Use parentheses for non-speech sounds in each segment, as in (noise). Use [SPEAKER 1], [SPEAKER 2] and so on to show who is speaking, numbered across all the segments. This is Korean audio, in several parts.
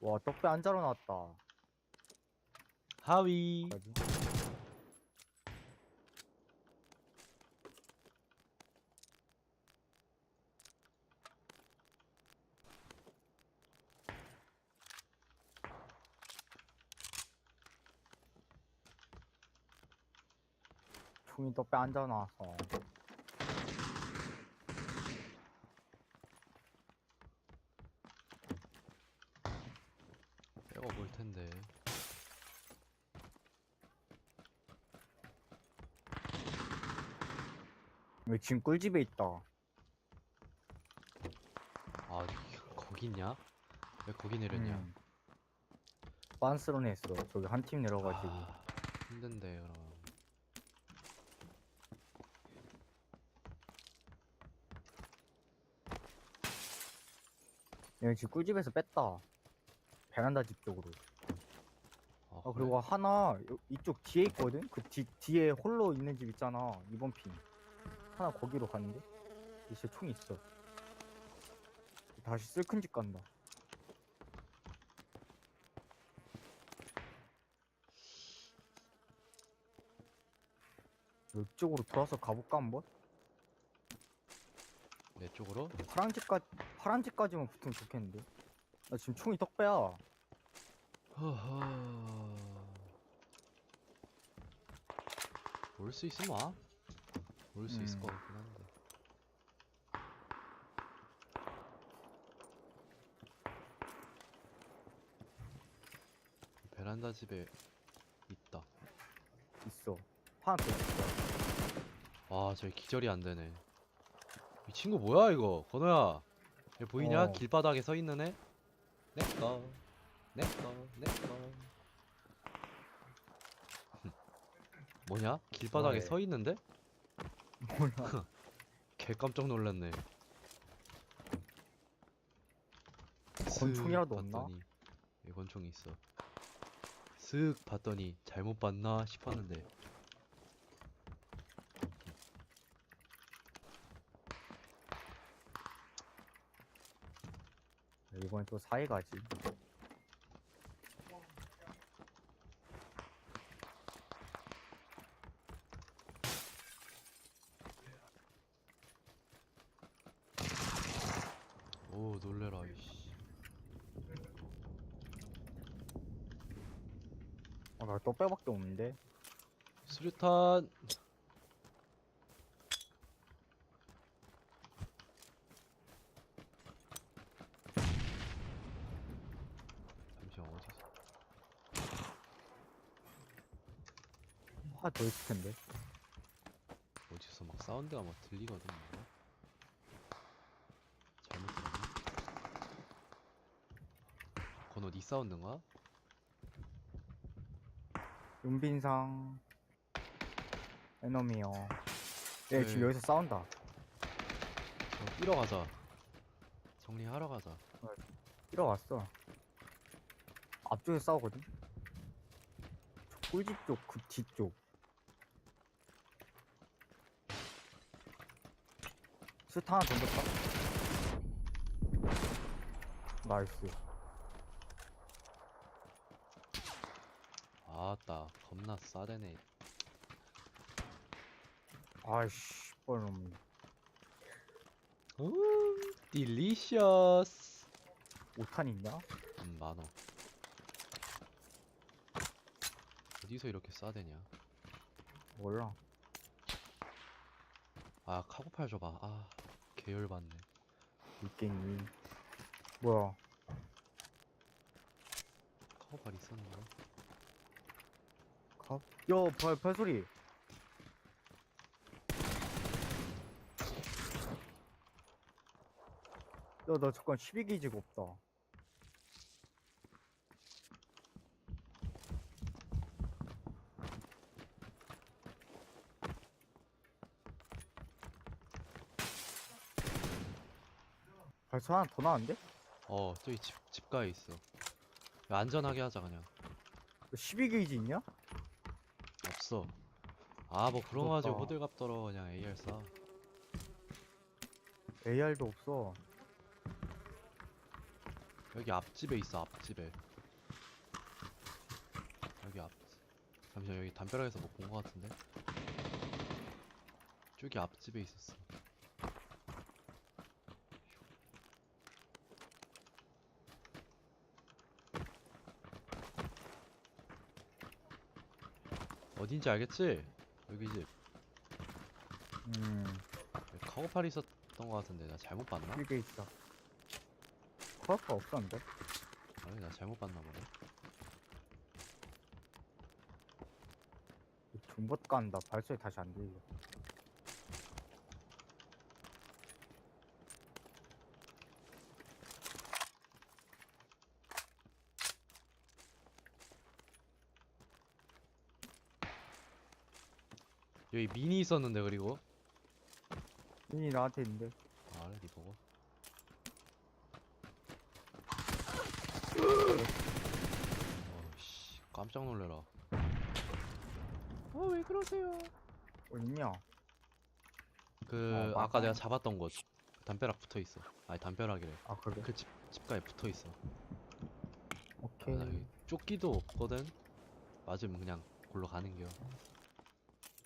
[SPEAKER 1] 와 떡배 안 자러 나왔다.
[SPEAKER 2] 하위.
[SPEAKER 1] 뭐지? 총이 떡배 안 자러 나왔어.
[SPEAKER 2] 빼고 볼 텐데.
[SPEAKER 1] 왜 지금 꿀집에 있다.
[SPEAKER 2] 아 거기 있냐? 왜 거기 내렸냐?
[SPEAKER 1] 음. 빤스런에 있어. 저기 한 팀 내려가지고.
[SPEAKER 2] 아, 힘든데 그럼.
[SPEAKER 1] 얘 지금 꿀집에서 뺐다. 베란다 집 쪽으로.
[SPEAKER 2] 아,
[SPEAKER 1] 아? 그리고 하나 요- 이쪽 뒤에 있거든? 그 뒤, 뒤에 홀로 있는 집 있잖아 2번 핀 하나 거기로 갔는데? 이제 총 있어 다시 쓸큰 집 간다 이쪽으로 돌아서 가볼까 한번?
[SPEAKER 2] 내 쪽으로?
[SPEAKER 1] 파란 집까 파란 집까지만 붙으면 좋겠는데 나 지금 총이 떡배야
[SPEAKER 2] 허허. 올 수 있으면 와. 올 수 있을
[SPEAKER 1] 음.
[SPEAKER 2] 것 같긴 한데. 베란다 집에 있다.
[SPEAKER 1] 있어 하나 더 있어
[SPEAKER 2] 와, 저기 기절이 안 되네. 이 친구 뭐야 이거? 건호야. 얘 보이냐?
[SPEAKER 1] 어.
[SPEAKER 2] 길바닥에 서 있는 애? 내꺼. 내꺼. 내꺼. 뭐냐? 길바닥에
[SPEAKER 1] 뭐해?
[SPEAKER 2] 서 있는데?
[SPEAKER 1] 몰라 (laughs)
[SPEAKER 2] 개 깜짝 놀랐네.
[SPEAKER 1] 권총이라도
[SPEAKER 2] 슥
[SPEAKER 1] 없나?
[SPEAKER 2] 봤더니 예, 권총이 있어. 쓱 봤더니 잘못 봤나 싶었는데.
[SPEAKER 1] 이번엔 또 사이 가지
[SPEAKER 2] 오 놀래라 이씨.
[SPEAKER 1] 아나 없는데
[SPEAKER 2] 수류탄. 잠시만 어디서?
[SPEAKER 1] 하나 더 있을 텐데
[SPEAKER 2] 어디서 막 사운드가 막 들리거든. 뭔가. 잘못 들었나? 건호 니 사운드인가?
[SPEAKER 1] 윤빈상. 에너미요 얘 지금
[SPEAKER 2] 네.
[SPEAKER 1] 여기서 싸운다.
[SPEAKER 2] 어, 뛰러 가자. 정리하러 가자.
[SPEAKER 1] 뛰어왔어. 앞쪽에 싸우거든? 저 꿀집 쪽그 뒤쪽. 스타 하나 던졌다. 나이스
[SPEAKER 2] 아따 겁나 싸대네.
[SPEAKER 1] 아이씨 뻘놈
[SPEAKER 2] 오, 딜리셔스.
[SPEAKER 1] 5탄 있냐?
[SPEAKER 2] 음, 만원. 어디서 이렇게 싸대냐?
[SPEAKER 1] 몰라
[SPEAKER 2] 아, 카고팔 줘봐. 아, 계열받네.
[SPEAKER 1] 있겠니 뭐야
[SPEAKER 2] 카고팔 있었는데?
[SPEAKER 1] 갑? 야 발, 발소리 야 나 잠깐 12게이지가 없다 발소 하나 더 나왔는데?
[SPEAKER 2] 어, 저기 집, 집가에 있어. 야, 안전하게 하자, 그냥.
[SPEAKER 1] 12게이지 있냐?
[SPEAKER 2] 없어. 아, 뭐 그런 거 가지고
[SPEAKER 1] 부럽다.
[SPEAKER 2] 호들갑 떨어. 그냥 AR 쏴.
[SPEAKER 1] AR도 없어
[SPEAKER 2] 여기 앞집에 있어 앞집에 여기 앞 잠시만 여기 담벼락에서 뭐 본 거 같은데 저기 앞집에 있었어 어딘지 알겠지? 여기 집
[SPEAKER 1] 음.
[SPEAKER 2] 여기 카고팔이 있었던 거 같은데 나 잘못 봤나?
[SPEAKER 1] 이게 있어. 커가 없었는데?
[SPEAKER 2] 아니 나 잘못 봤나 보네.
[SPEAKER 1] 존봇 간다. 발소리 다시 안 들려
[SPEAKER 2] 여기 미니 있었는데 그리고.
[SPEAKER 1] 이니 나한테 있는데.
[SPEAKER 2] 아 보고. 어씨 깜짝 놀래라. 어 왜 그러세요?
[SPEAKER 1] 어딨냐?
[SPEAKER 2] 그
[SPEAKER 1] 어,
[SPEAKER 2] 아까 내가
[SPEAKER 1] 맞아요.
[SPEAKER 2] 잡았던 곳. 담벼락 붙어 있어. 아니 담벼락이래.
[SPEAKER 1] 아 그래?
[SPEAKER 2] 그 집 집가에 붙어 있어.
[SPEAKER 1] 오케이.
[SPEAKER 2] 아, 나 여기 조끼도 없거든. 맞으면 그냥 골로 가는 겨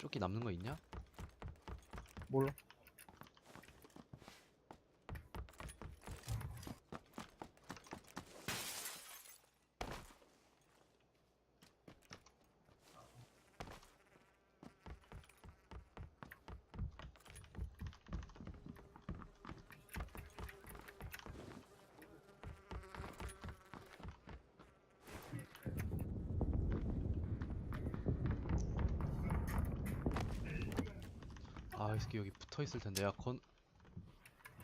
[SPEAKER 2] 조끼 남는 거 있냐?
[SPEAKER 1] 몰라
[SPEAKER 2] 아 이 새끼 여기 붙어 있을 텐데 야 건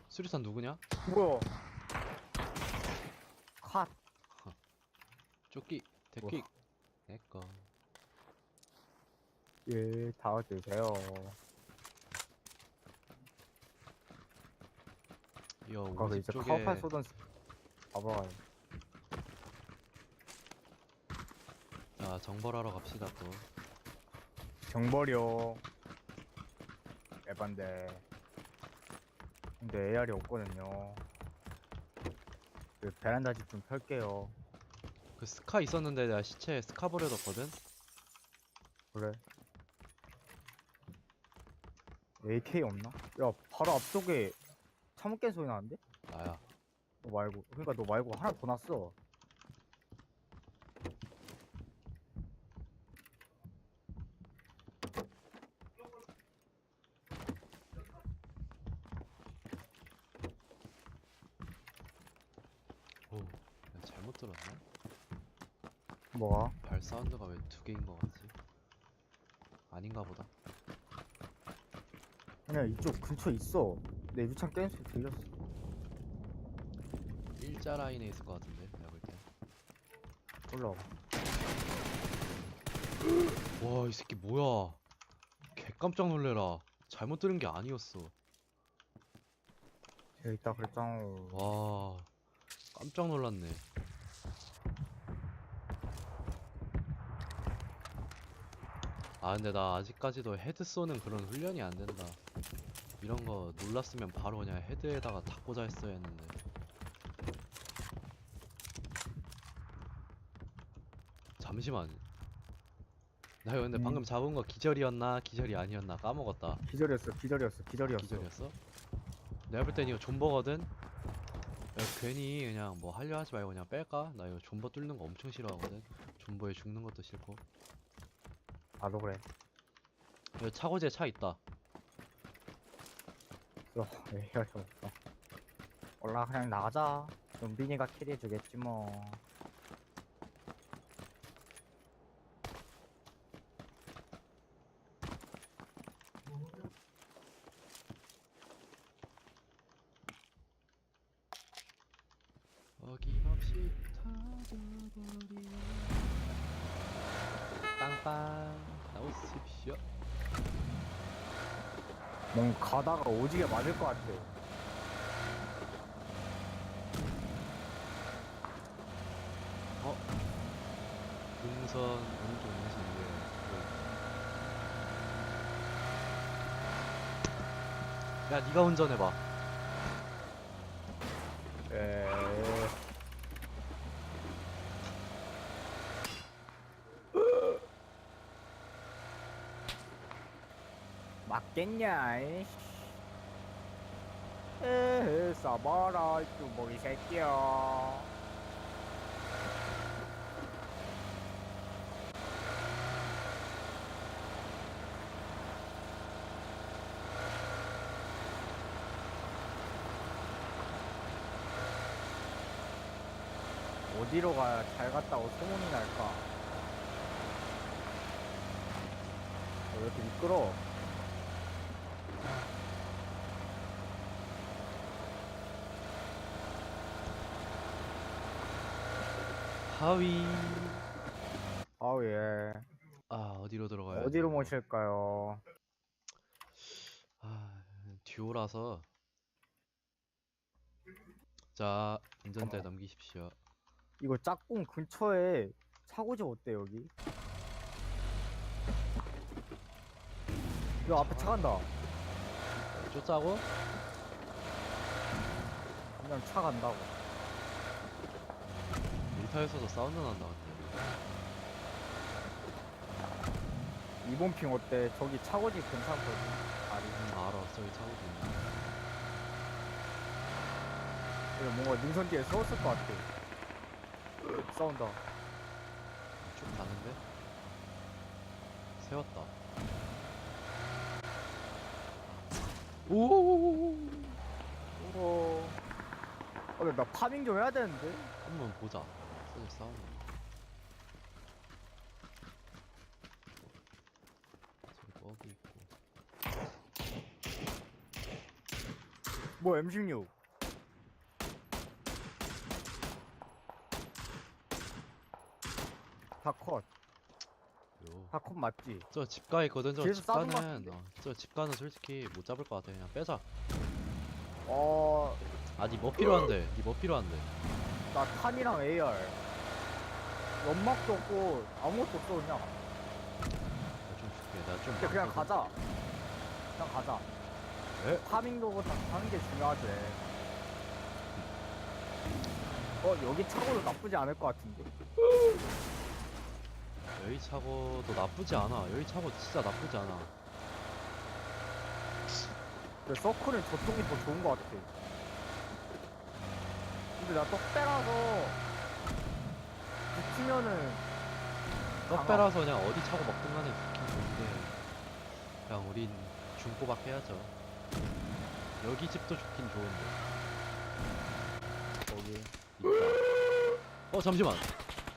[SPEAKER 2] 수류탄 누구냐?
[SPEAKER 1] 뭐야 컷
[SPEAKER 2] 조끼 대끼 내꺼
[SPEAKER 1] 예, 다 드세요.
[SPEAKER 2] 이거
[SPEAKER 1] 아까 그
[SPEAKER 2] 우리
[SPEAKER 1] 이제
[SPEAKER 2] 집 쪽에
[SPEAKER 1] 카우팔 쏘던 스- 봐봐.
[SPEAKER 2] 자 정벌하러 갑시다 또
[SPEAKER 1] 정벌이요. 에반데. 근데 AR이 없거든요. 그 베란다 집 좀 펼게요.
[SPEAKER 2] 그 스카 있었는데 내가 시체에 스카 버려뒀거든?
[SPEAKER 1] 그래. AK 없나? 야, 바로 앞쪽에 차문 깬 소리 나는데?
[SPEAKER 2] 나야
[SPEAKER 1] 너 말고. 그러니까 너 말고 하나 더 났어.
[SPEAKER 2] 오 내가 잘못 들었나?
[SPEAKER 1] 뭐가?
[SPEAKER 2] 발 사운드가 왜 두 개인 거 같지? 아닌가 보다
[SPEAKER 1] 그냥 이쪽 근처에 있어. 내 유창 깬 소리 들렸어.
[SPEAKER 2] 일자 라인에 있을 것 같은데 내가 볼 때
[SPEAKER 1] 올라와.
[SPEAKER 2] 와 이 새끼 뭐야 개 깜짝 놀래라 잘못 들은 게 아니었어
[SPEAKER 1] 여기 있다 그랬잖아.
[SPEAKER 2] 와 깜짝 놀랐네 아 근데 나 아직까지도 헤드 쏘는 그런 훈련이 안 된다 이런 거 놀랐으면 바로 그냥 헤드에다가 다 꽂아 했어야 했는데 잠시만 나 이거 근데
[SPEAKER 1] 음.
[SPEAKER 2] 방금 잡은 거 기절이었나 기절이 아니었나 까먹었다
[SPEAKER 1] 기절이었어, 기절이었어, 기절이었어.
[SPEAKER 2] 기절이었어? 내가 볼 땐 이거 존버거든? 야, 괜히 그냥 뭐 하려 하지 말고 그냥 뺄까? 나 이거 존버 뚫는 거 엄청 싫어하거든? 존버에 죽는 것도 싫고
[SPEAKER 1] 나도 그래.
[SPEAKER 2] 여기 차고지에 차 있다
[SPEAKER 1] 어, (laughs) AR이 없어. 올라 그냥 나가자. 은빈이가 캐리해 주겠지 뭐. 가다가 오지게 맞을 것 같아.
[SPEAKER 2] 어? 동선, 오른쪽 동선인데. 그 야, 네가 운전해봐.
[SPEAKER 1] 에. (gasps) 맞겠냐? 이씨. 에헤 싸봐라 뚜벅이 새끼야 어디로 가야 잘 갔다고 소문이 날까? 어, 왜 이렇게 미끄러?
[SPEAKER 2] 하위.
[SPEAKER 1] 아우 예.
[SPEAKER 2] 아 어디로 들어가야?
[SPEAKER 1] 어디로 모실까요?
[SPEAKER 2] 아 듀오라서. 자 운전대
[SPEAKER 1] 어.
[SPEAKER 2] 넘기십시오.
[SPEAKER 1] 이거 짝꿍 근처에 차고지 어때 여기? 야 앞에 차 간다.
[SPEAKER 2] 쫓자고?
[SPEAKER 1] 그냥 차 간다고.
[SPEAKER 2] 일타에서도 사운드 난다 근데.
[SPEAKER 1] 이번 핑 어때? 저기 차고지 괜찮거든. 아리.
[SPEAKER 2] 음, 알아 저기 차고도 있네.
[SPEAKER 1] 이거 뭔가 능선 뒤에 세웠을 것 같아. 싸운다.
[SPEAKER 2] 쭉 가는데? 세웠다. 오.
[SPEAKER 1] 오. 어, 나 파밍 좀 해야 되는데.
[SPEAKER 2] 한번 보자. 저기 싸우는. 저기 버기 있고.
[SPEAKER 1] 뭐 M16. 다 컷.
[SPEAKER 2] 요.
[SPEAKER 1] 다컷 맞지?
[SPEAKER 2] 저 집가 있거든. 저
[SPEAKER 1] 뒤에서 싸우는 것
[SPEAKER 2] 집가는 어, 저 집가는 솔직히 못 잡을 것 같아. 그냥 빼자.
[SPEAKER 1] 어,
[SPEAKER 2] 아니 뭐 필요한데? 니뭐 필요한데?
[SPEAKER 1] 나 탄이랑 AR. 연막도 없고 아무것도 없어 그냥.
[SPEAKER 2] 나좀 줄게. 나좀
[SPEAKER 1] 근데 그냥 가자. 그냥 가자.
[SPEAKER 2] 에?
[SPEAKER 1] 파밍도 다 하는 게 중요하지. 어 여기 차고도 나쁘지 않을 것 같은데. (gasps)
[SPEAKER 2] 여기 차고도 나쁘지 않아. 여기 차고 진짜 나쁘지 않아.
[SPEAKER 1] 근데 서클은 저쪽이 더 좋은 것 같아. 근데 나 떡배라서 붙으면은
[SPEAKER 2] 떡배라서 그냥 어디 차고 먹든 간에 좋긴 좋은데 그냥 우린 중고박 해야죠 여기 집도 좋긴 좋은데
[SPEAKER 1] 거기.
[SPEAKER 2] 있다 어 잠시만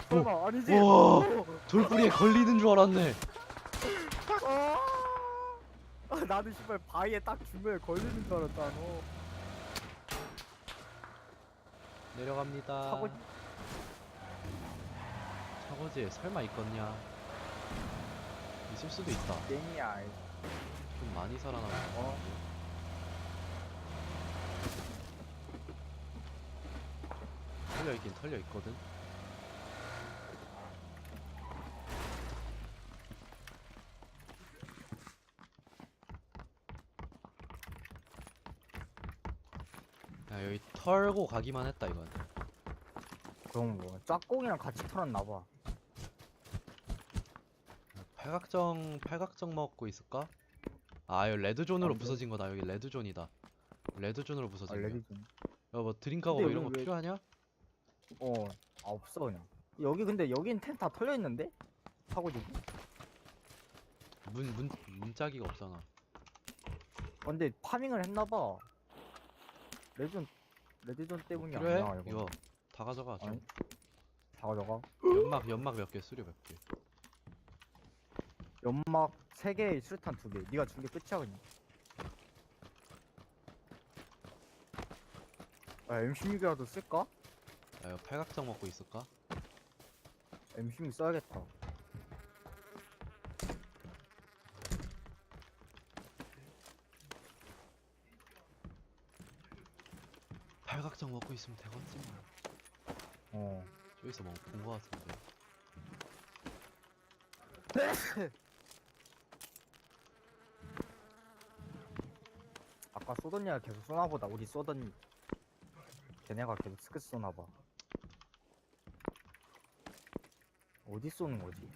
[SPEAKER 1] 설마 아니지?
[SPEAKER 2] 우와.
[SPEAKER 1] 어,
[SPEAKER 2] 돌뿌리에 걸리는 줄 알았네
[SPEAKER 1] 아, 아, 나는 씨발 바위에 딱 중간에 걸리는 줄 알았다. 너.
[SPEAKER 2] 내려갑니다 차 고지에 설마 있겠냐 있을 수도 있다
[SPEAKER 1] 땡이야.
[SPEAKER 2] 좀 많이 살아남은 것
[SPEAKER 1] 어.
[SPEAKER 2] 같은데 털려 있긴 털려 있거든 야 여기 털고 가기만 했다 이건
[SPEAKER 1] 그럼 뭐 짝꿍이랑 같이 털었나 봐.
[SPEAKER 2] 팔각정 팔각정 먹고 있을까? 아 여기 레드존으로
[SPEAKER 1] 안 돼.
[SPEAKER 2] 부서진 거다 여기 레드존이다 레드존으로
[SPEAKER 1] 아
[SPEAKER 2] 부서진 거야
[SPEAKER 1] 레디 좀.
[SPEAKER 2] 야뭐 드링크하고
[SPEAKER 1] 근데
[SPEAKER 2] 뭐 이런 거
[SPEAKER 1] 여기 왜-
[SPEAKER 2] 필요하냐?
[SPEAKER 1] 어. 아 없어 그냥. 여기 근데 여긴 템 다 털려 있는데? 차고지.
[SPEAKER 2] 문, 문, 문짝이가 없잖아
[SPEAKER 1] 어, 근데 파밍을 했나봐. 레전 레디전 때문이
[SPEAKER 2] 필요해?
[SPEAKER 1] 아니야 이거.
[SPEAKER 2] 이거 다 가져가 좀
[SPEAKER 1] 아니. 다 가져가.
[SPEAKER 2] 연막 연막 몇 개 수료 몇개
[SPEAKER 1] 연막 3개, 수류탄 2개. 네가 준 게 끝이야 그냥. 아, M16이라도 쓸까?
[SPEAKER 2] 야 이거 팔각정 먹고 있을까?
[SPEAKER 1] M16 써야겠다.
[SPEAKER 2] 팔각정 먹고 있으면 되겠지 뭐
[SPEAKER 1] 어.
[SPEAKER 2] 저기서 뭐 본 거 같은데 (laughs)
[SPEAKER 1] 아까 쏘던니가 계속 쏘나보다. 우리 쏘던 걔네가 계속 스크 쏘나봐. 어디 쏘는 거지?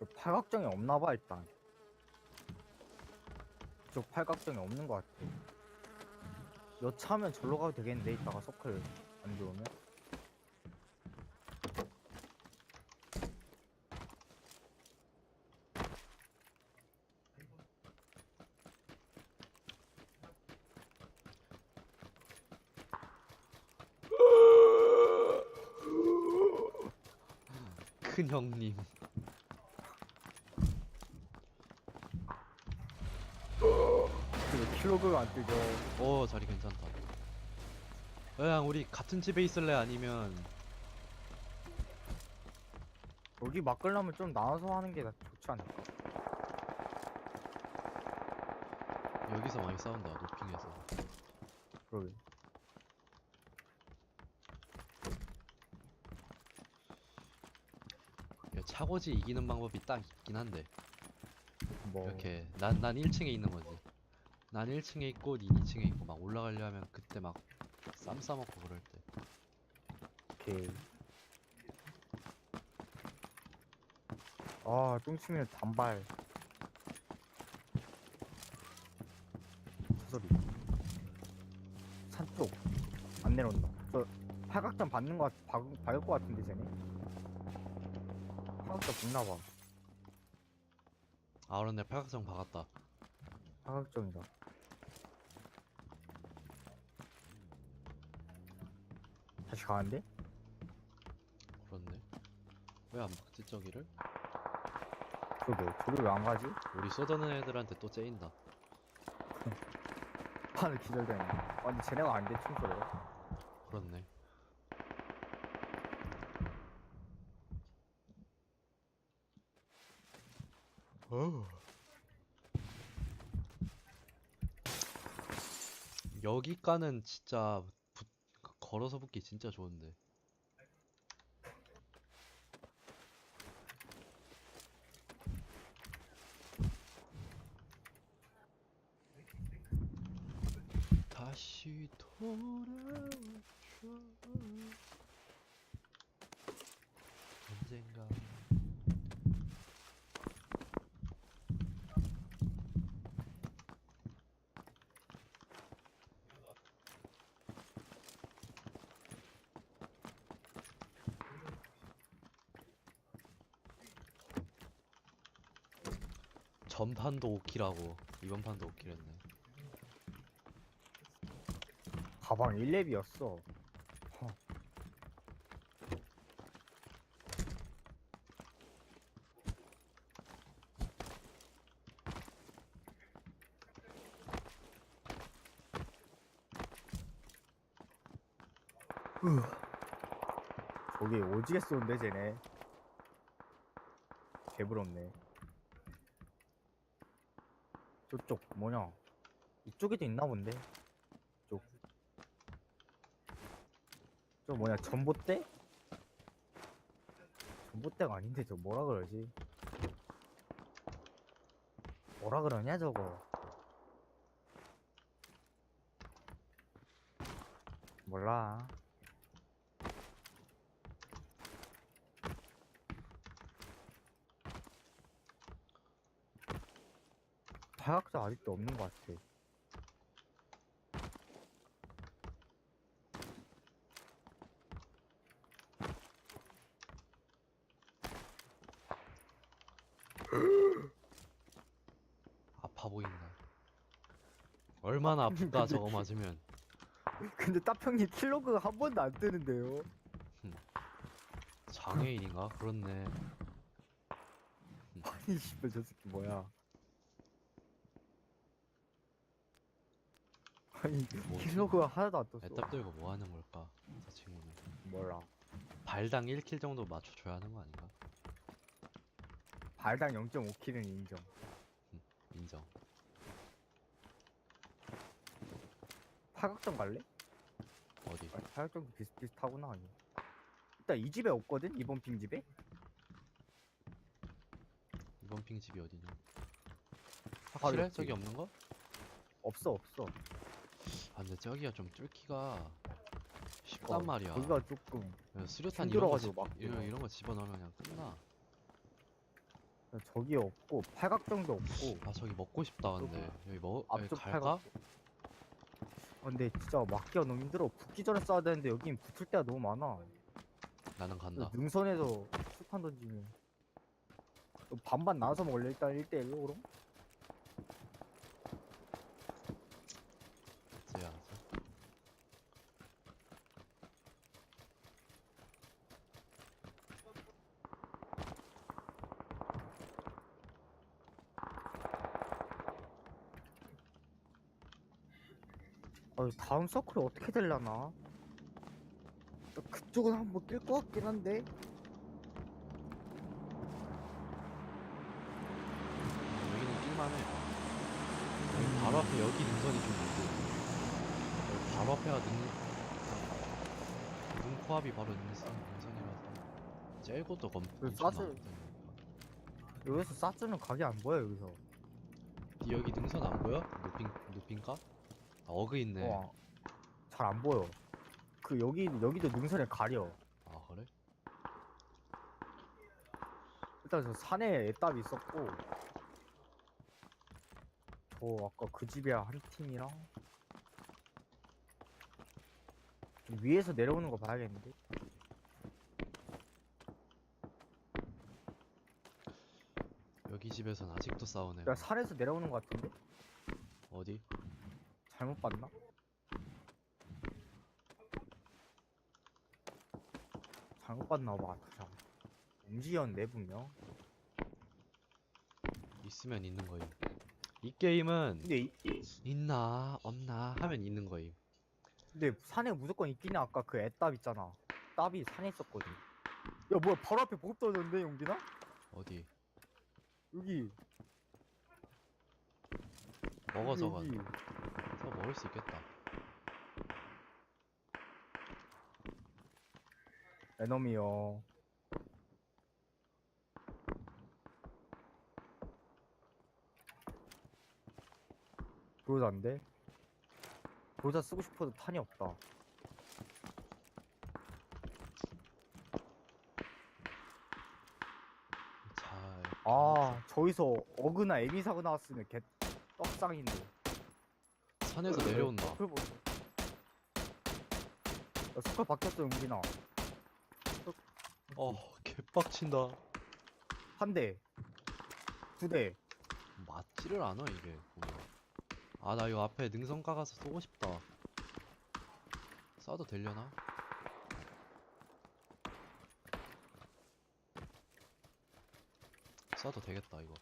[SPEAKER 1] 저 팔각정이 없나봐 일단. 저 팔각정이 없는 거 같아. 여차하면 절로 가도 되겠는데 이따가 서클 안 들어오면
[SPEAKER 2] 큰 형님.
[SPEAKER 1] 그 킬 로그가 안 뜨죠
[SPEAKER 2] 오 자리 괜찮다. 그냥 우리 같은 집에 있을래 아니면
[SPEAKER 1] 여기 막걸려면 좀 나눠서 하는 게 나- 좋지 않을까
[SPEAKER 2] 여기서 많이 싸운다 노핑에서.
[SPEAKER 1] 그러게
[SPEAKER 2] 야, 차고지 이기는 방법이 딱 있긴 한데
[SPEAKER 1] 뭐
[SPEAKER 2] 이렇게 난 난 1층에 있는 거지. 난 1층에 있고 닌 2층에 있고 막 올라가려 하면 그때 막 쌈 싸먹고 그럴 때.
[SPEAKER 1] 오케이. 아 똥치면 단발. 저 소리 산쪽. 안 내려온다. 저 팔각정 받는 거 같, 박, 박을 거 같은데 쟤네? 팔각정 붙나봐.
[SPEAKER 2] 아 그런데 팔각정 박았다.
[SPEAKER 1] 팔각정이다 다시 가는데?
[SPEAKER 2] 그렇네. 왜 안 박지 저기를?
[SPEAKER 1] 그러게 저기 왜안 가지?
[SPEAKER 2] 우리 쏘다는 애들한테 또 째인다. (laughs)
[SPEAKER 1] 판을 기절되네 아 근데 쟤네가 안돼 충소래요
[SPEAKER 2] 그렇네. 여기가는 진짜 붙- 걸어서 붙기 진짜 좋은데. 다시 돌아와줘 전판도 5킬하고. 이번 판도 5킬 했네.
[SPEAKER 1] 가방 1렙이었어. 저기 오지게 쏘는데 쟤네. 개부럽네 저쪽 뭐냐? 이쪽에도 있나 본데? 이쪽. 저 뭐냐? 전봇대? 전봇대가 아닌데 저 뭐라 그러지? 뭐라 그러냐 저거? 몰라 타각자 아직도 없는 것 같아. (gasps)
[SPEAKER 2] 아파 보인다. 얼마나 아플까 저거 맞으면. (laughs)
[SPEAKER 1] 근데 따평님 킬로그가 한 번도 안 뜨는데요?
[SPEAKER 2] 장애인인가? 그렇네. (laughs)
[SPEAKER 1] 아니 씨발 저 새끼 뭐야 아니? (laughs) 킬로그가 하나도 안 떴어
[SPEAKER 2] 애답 들고 뭐 하는 걸까 저 친구는
[SPEAKER 1] 몰라
[SPEAKER 2] 발당 1킬 정도 맞춰줘야 하는 거 아닌가?
[SPEAKER 1] 발당 0.5킬은 인정
[SPEAKER 2] 인정
[SPEAKER 1] 파각정 갈래?
[SPEAKER 2] 어디?
[SPEAKER 1] 아, 파각정도 비슷비슷하구나 아니. 일단 이 집에 없거든? 이번 핑 집에?
[SPEAKER 2] 이번 핑 집이 어디냐? 확실해? 저기 없는 거?
[SPEAKER 1] 없어 없어
[SPEAKER 2] 아 근데 저기가 좀 뚫기가 쉽단
[SPEAKER 1] 어,
[SPEAKER 2] 말이야.
[SPEAKER 1] 거기가 조금
[SPEAKER 2] 야, 수류탄 이런 거,
[SPEAKER 1] 힘들어가지고
[SPEAKER 2] 집,
[SPEAKER 1] 막
[SPEAKER 2] 이런. 이런 거 집어넣으면 그냥 끝나.
[SPEAKER 1] 저기 없고 팔각정도 없고.
[SPEAKER 2] 아 저기 먹고 싶다 근데. 여기 먹 여기
[SPEAKER 1] 앞쪽
[SPEAKER 2] 갈까?
[SPEAKER 1] 팔각. 아, 근데 진짜 막기가 너무 힘들어. 붙기 전에 써야 되는데 여긴 붙을 때가 너무 많아.
[SPEAKER 2] 나는 간다.
[SPEAKER 1] 능선에서 수탄 던지면. 너 반반 나눠서 먹을래? 일단 1대1로 그럼?
[SPEAKER 2] 이제야
[SPEAKER 1] 아 다음 서클이 어떻게 되려나? 나 그쪽은 한번 뛸 것 같긴 한데.
[SPEAKER 2] 여기는 뛸만해. 여기 바로 앞에 여기 능선이 좀 있고. 여기 바로 앞에가 능 눈코앞이 바로 능선, 능선이라서. 짤고도 검
[SPEAKER 1] 그
[SPEAKER 2] 엄청
[SPEAKER 1] 사슬-. 여기서 싸주는 각이 안 보여 여기서.
[SPEAKER 2] 니 여기 능선 안 보여? 높인 높인가? 아, 어그 있네.
[SPEAKER 1] 어, 잘안 보여 그 여기 여기도 능선에 가려
[SPEAKER 2] 아 그래?
[SPEAKER 1] 일단 저 산에 애답이 있었고 저 아까 그 집에 한 팀이랑 좀 위에서 내려오는 거 봐야겠는데
[SPEAKER 2] 여기 집에선 아직도 싸우네.
[SPEAKER 1] 야 산에서 내려오는 거 같은데
[SPEAKER 2] 어디?
[SPEAKER 1] 잘못 봤나? 잘못 봤나 봐. 자, 음지연 내분명.
[SPEAKER 2] 있으면 있는 거임. 이 게임은
[SPEAKER 1] 근데 이,
[SPEAKER 2] 있나 없나 하면 있는 거임.
[SPEAKER 1] 근데 산에 무조건 있긴 해. 아까 그 애답 있잖아. 답이 산에 있었거든. 야 뭐야 바로 앞에 보급 떨어졌는데 용기나?
[SPEAKER 2] 어디?
[SPEAKER 1] 여기.
[SPEAKER 2] 먹어
[SPEAKER 1] 여기,
[SPEAKER 2] 저건.
[SPEAKER 1] 여기.
[SPEAKER 2] 먹을 수 있겠다.
[SPEAKER 1] 에너미요. 브로자인데? 브로자 쓰고 싶어도 탄이 없다.
[SPEAKER 2] 잘.
[SPEAKER 1] 아, 저기서 어그나 에미 사고 나왔으면 개 떡상인데.
[SPEAKER 2] 산에서 내려온다.
[SPEAKER 1] 서클 보. 야, 서클 바뀌었어, 용기나.
[SPEAKER 2] 어 개빡친다.
[SPEAKER 1] 한 대. 두 대.
[SPEAKER 2] 맞지를 않아 이게. 아나 이거 앞에 능선 까가서 쏘고 싶다. 쏴도 되려나? 쏴도 되겠다 이거.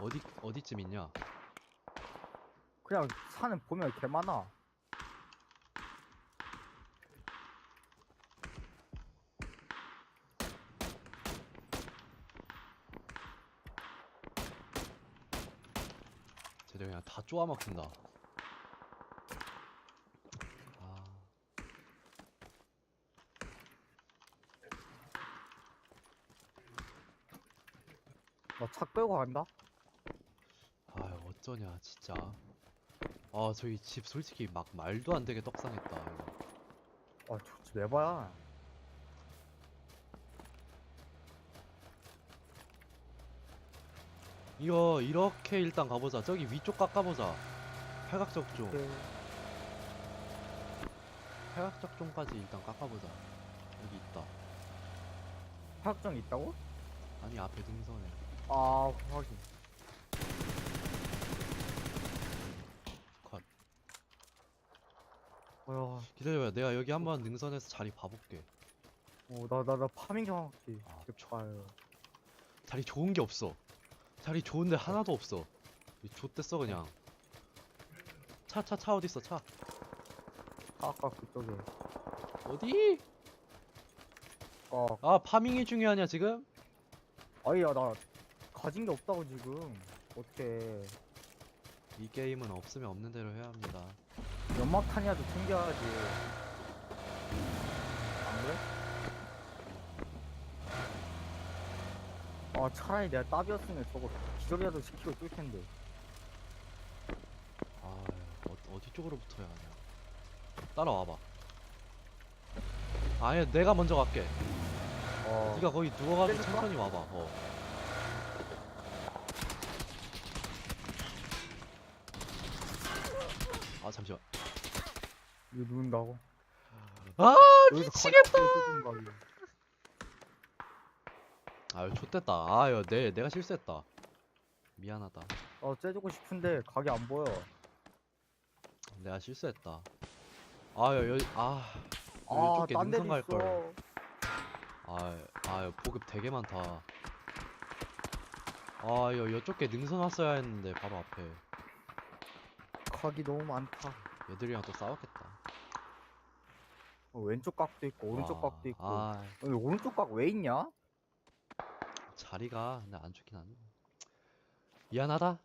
[SPEAKER 2] 어디 어디쯤 있냐?
[SPEAKER 1] 그냥 산은 보면 개 많아.
[SPEAKER 2] 쟤들 그냥 다 쪼아먹힌다. 아,
[SPEAKER 1] 나 차 끌고 간다?
[SPEAKER 2] 어쩌냐 진짜. 아 저기 집 솔직히 막 말도 안 되게 떡상했다 이거.
[SPEAKER 1] 아, 좋지, 매봐야.
[SPEAKER 2] 이거 이렇게 일단 가보자. 저기 위쪽 깎아보자. 팔각적 쪽.
[SPEAKER 1] 그,
[SPEAKER 2] 팔각적 쪽까지 일단 깎아보자. 여기 있다.
[SPEAKER 1] 파악정 있다고?
[SPEAKER 2] 아니 앞에 등선에.
[SPEAKER 1] 아, 확인.
[SPEAKER 2] 컷.
[SPEAKER 1] 뭐야.
[SPEAKER 2] 기다려봐. 내가 여기 한번 능선에서 자리 봐볼게.
[SPEAKER 1] 어, 나, 나, 나 파밍 좀 할게.
[SPEAKER 2] 아,
[SPEAKER 1] 제발.
[SPEAKER 2] 자리 좋은 게 없어. 자리 좋은데 하나도 없어. 이 좆됐어 그냥. 차 차 차 어디 있어 차?
[SPEAKER 1] 아까 그쪽에.
[SPEAKER 2] 어디?
[SPEAKER 1] 아,
[SPEAKER 2] 아 파밍이 중요하냐 지금?
[SPEAKER 1] 아니야, 나 가진 게 없다고 지금. 어떻게.
[SPEAKER 2] 이 게임은 없으면 없는 대로 해야 합니다.
[SPEAKER 1] 연막탄이라도 챙겨야지. 안 그래? 아, 차라리 내가 따비였으면 저거 기절이라도 시키고 뛸 텐데.
[SPEAKER 2] 아 어, 어디 쪽으로 붙어야 하냐? 따라와봐. 아예 내가 먼저 갈게.
[SPEAKER 1] 어
[SPEAKER 2] 네가 거기 누워가지고? 천천히 와봐. 어. 아 잠시만.
[SPEAKER 1] 이거 누운다고?
[SPEAKER 2] 아 미치겠다. 아유 좆됐다. 아유 내 내가 실수했다. 미안하다.
[SPEAKER 1] 어 째주고 싶은데 각이 안 보여
[SPEAKER 2] 내가 실수했다. 아유 여기 아.
[SPEAKER 1] 아
[SPEAKER 2] 이쪽에
[SPEAKER 1] 딴 데도
[SPEAKER 2] 능선 갈 걸.
[SPEAKER 1] 있어
[SPEAKER 2] 아, 아, 보급 되게 많다. 아, 여, 여쪽 게 능선 왔어야 했는데, 바로 앞에.
[SPEAKER 1] 각이 너무 많다
[SPEAKER 2] 얘들이랑 또 싸웠겠다.
[SPEAKER 1] 어, 왼쪽 각도 있고 오른쪽
[SPEAKER 2] 아,
[SPEAKER 1] 각도 있고
[SPEAKER 2] 아,
[SPEAKER 1] 근데 오른쪽 각 왜 있냐?
[SPEAKER 2] 자리가 근데 안 좋긴 하네. 미안하다.